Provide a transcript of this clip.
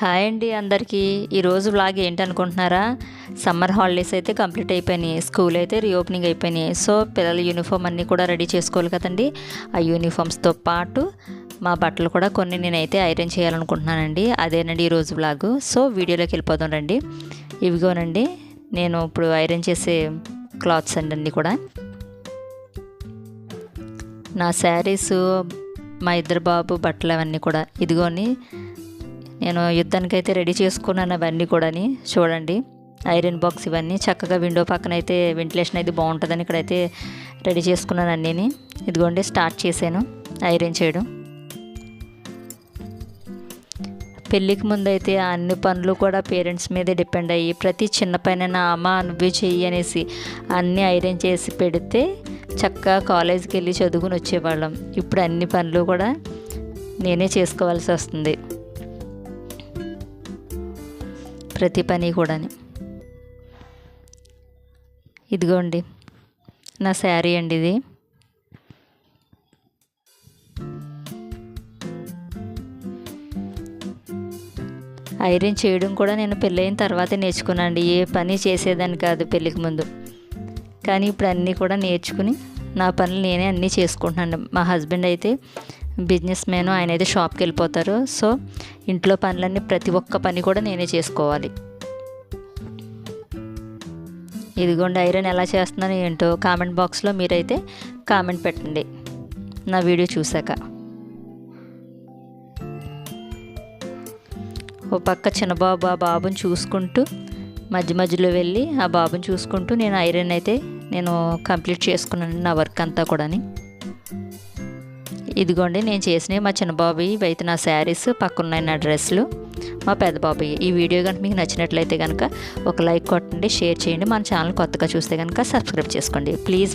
Hi అండి అందరికీ. ఈరోజు వ్లాగ్ ఏంటనుకుంటున్నారా? సమ్మర్ హాలిడేస్ అయితే కంప్లీట్ అయిపోయినాయి. స్కూల్ అయితే రీఓపెనింగ్ అయిపోయినాయి. సో పిల్లల యూనిఫామ్ అన్నీ కూడా రెడీ చేసుకోవాలి కదండి. ఆ యూనిఫామ్స్తో పాటు మా బట్టలు కూడా కొన్ని నేనైతే ఐరన్ చేయాలనుకుంటున్నానండి. అదేనండి ఈరోజు వ్లాగు. సో వీడియోలోకి వెళ్ళిపోదాం రండి. ఇవిగోనండి. నేను ఇప్పుడు ఐరన్ చేసే క్లాత్స్ అండి అన్నీ కూడా. నా శారీస్ మా ఇద్దరు బాబు బట్టలు అవన్నీ కూడా. ఇదిగోని నేను యుద్ధానికైతే రెడీ చేసుకున్నాను అవన్నీ కూడాని చూడండి. ఐరన్ బాక్స్ ఇవన్నీ చక్కగా విండో పక్కన అయితే వెంటిలేషన్ అయితే బాగుంటుందని ఇక్కడైతే రెడీ చేసుకున్నాను అన్నీని. ఇదిగోండి స్టార్ట్ చేశాను ఐరన్ చేయడం. పెళ్ళికి ముందు అయితే అన్ని పనులు కూడా పేరెంట్స్ మీదే డిపెండ్ అయ్యి ప్రతి చిన్న పైన అమ్మ నువ్వే చెయ్యి అనేసి అన్నీ ఐరన్ చేసి పెడితే చక్కగా కాలేజీకి వెళ్ళి చదువుకుని వచ్చేవాళ్ళం. ఇప్పుడు అన్ని పనులు కూడా నేనే చేసుకోవాల్సి వస్తుంది. ప్రతి పని కూడా ఇదిగోండి నా శారీ అండి ఇది. ఐరన్ చేయడం కూడా నేను పెళ్ళైన తర్వాత నేర్చుకున్నాను ఏ పని చేసేదాన్ని కాదు పెళ్ళికి ముందు. కానీ ఇప్పుడు అన్నీ కూడా నేర్చుకుని నా పనులు నేనే అన్నీ చేసుకుంటున్నాను. మా హస్బెండ్ అయితే బిజినెస్ మ్యాన్ ఆయన అయితే షాప్కి వెళ్ళిపోతారు సో ఇంట్లో పనులన్నీ ప్రతి ఒక్క పని కూడా నేనే చేసుకోవాలి. ఇదిగోండి ఐరన్ ఎలా చేస్తున్నాను ఏంటో కామెంట్ బాక్స్లో మీరైతే కామెంట్ పెట్టండి. నా వీడియో చూశాక. ఓ పక్క చిన్నబాబు ఆ బాబుని చూసుకుంటూ మధ్య మధ్యలో వెళ్ళి ఆ బాబుని చూసుకుంటూ నేను ఐరన్ అయితే నేను కంప్లీట్ చేసుకున్నాను నా వర్క్ అంతా కూడాని. ఇదిగోండి నేను చేసినవి మా చిన్న బాబు ఇవైతే నా శారీస్ పక్కన నా డ్రెస్సులు. మా పెద్ద బాబాయ్ ఈ వీడియో కనుక మీకు నచ్చినట్లయితే కనుక ఒక లైక్ కొట్టండి షేర్ చేయండి. మన ఛానల్ కొత్తగా చూస్తే కనుక సబ్స్క్రైబ్ చేసుకోండి. ప్లీజ్.